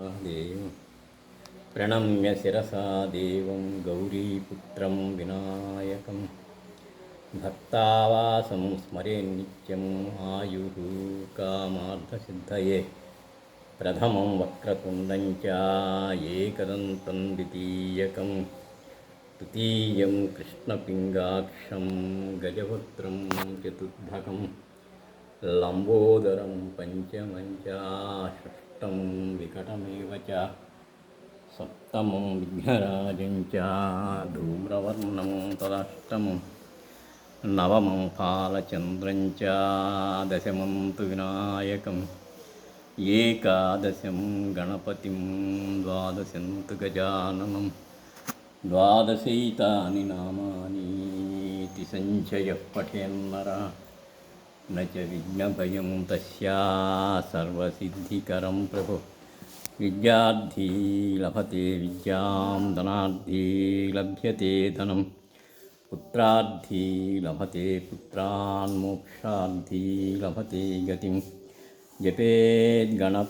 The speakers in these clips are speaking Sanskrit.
देव प्रणम्य शिरसा देवं गौरीपुत्रं विनायकं भक्तावासं स्मरेन्नित्यम् आयुः कामार्थसिद्धये प्रथमं वक्रतुण्डं च एकदन्तं द्वितीयकं तृतीयं कृष्णपिङ्गाक्षं गजवक्त्रं चतुर्भकम् लम्बोदरं पञ्चमं సప్తమం వికటమేవ సప్తమం విఘ్నరాజం ధూమ్రవర్ణం తదష్టమం. నవమం పాలచంద్రం దశమం తు వినాయకం ఏకాదశం గణపతిం. ద్వాదశం తు గజాననం ద్వాదశైతాని నామాని సంచయ పఠేన్నరా. न च विघ्नभयं तस्या सर्वसिद्धिकरं प्रभु। विद्यार्थी लभते विद्यां धनार्थी लभ्यते धनं। पुत्रार्थी लभते पुत्रान् मोक्षार्थी लभते गतिं। जपेद्गणपतिस्तोत्रं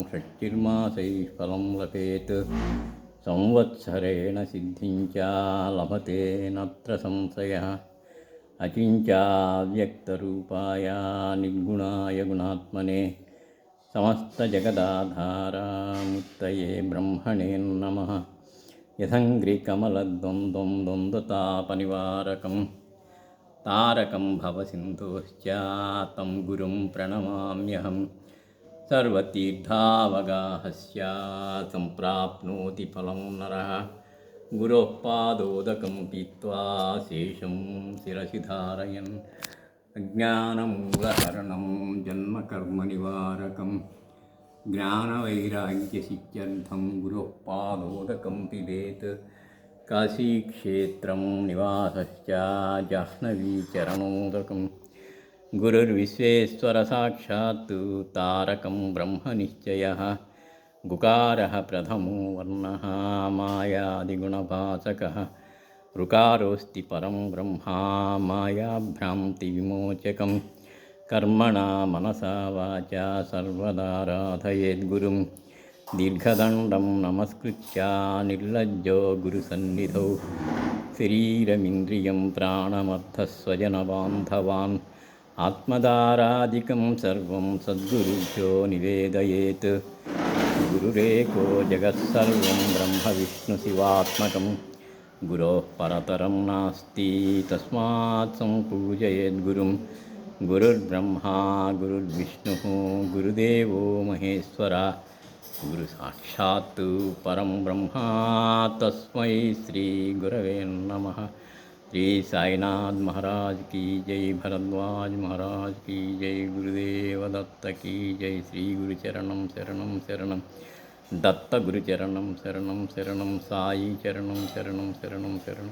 षष्टिर्मासैः फलं लभेत् संवत्सरेण सिद्धिं च लभते नत्र संशयः अचिञ्चाव्यक्तरूपाय निर्गुणाय गुणात्मने समस्तजगदाधारामुत्तये ब्रह्मणे नमः। यथङ्घ्रिकमलद्वन्द्वं द्वन्द्वतापनिवारकं तारकं भवसिन्धोश्च तं गुरुं प्रणमाम्यहं। सर्वतीर्थावगाहस्य सम्प्राप्नोति फलं नरः गुरोः पादोदकं पीत्वा शेषं शिरसि धारयन् अज्ञानमूलहरणं जन्मकर्मनिवारकं ज्ञानवैराग्यसित्यर्थं गुरोः पादोदकं पिबेत्। काशीक्षेत्रं निवासश्च जाह्नवीचरणोदकं गुरुर्विश्वेश्वरसाक्षात् तारकं ब्रह्मनिश्चयः गुकारः प्रथमो वर्णः मायादिगुणभासकः। ऋकारोऽस्ति परं ब्रह्मा मायाभ्रान्तिविमोचकं कर्मणा मनसा वाचा सर्वदाराधयेद्गुरुं दीर्घदण्डं नमस्कृत्य निर्लज्जो गुरुसन्निधौ। शरीरमिन्द्रियं प्राणमर्थस्वजनबान्धवान्। आत्मदारादिकं सर्वं सद्गुरुभ्यो निवेदयेत् गुरुरेको जगत्सर्वं ब्रह्मविष्णुशिवात्मकं। गुरोः परतरं नास्ति तस्मात् सम्पूजयेद्गुरुं गुरुर्ब्रह्मा गुरुर्विष्णुः गुरुदेवो महेश्वरा। गुरुसाक्षात् परं ब्रह्मा तस्मै श्रीगुरवे नमः श्री साईनाथ महाराज की जय भरद्वाज महाराज की जय गुरुदेव दत्त की जय श्री गुरुचरणं शरणं शरणं दत्तगुरुचरणं शरणं शरणं साई चरणं शरणं शरणं शरणं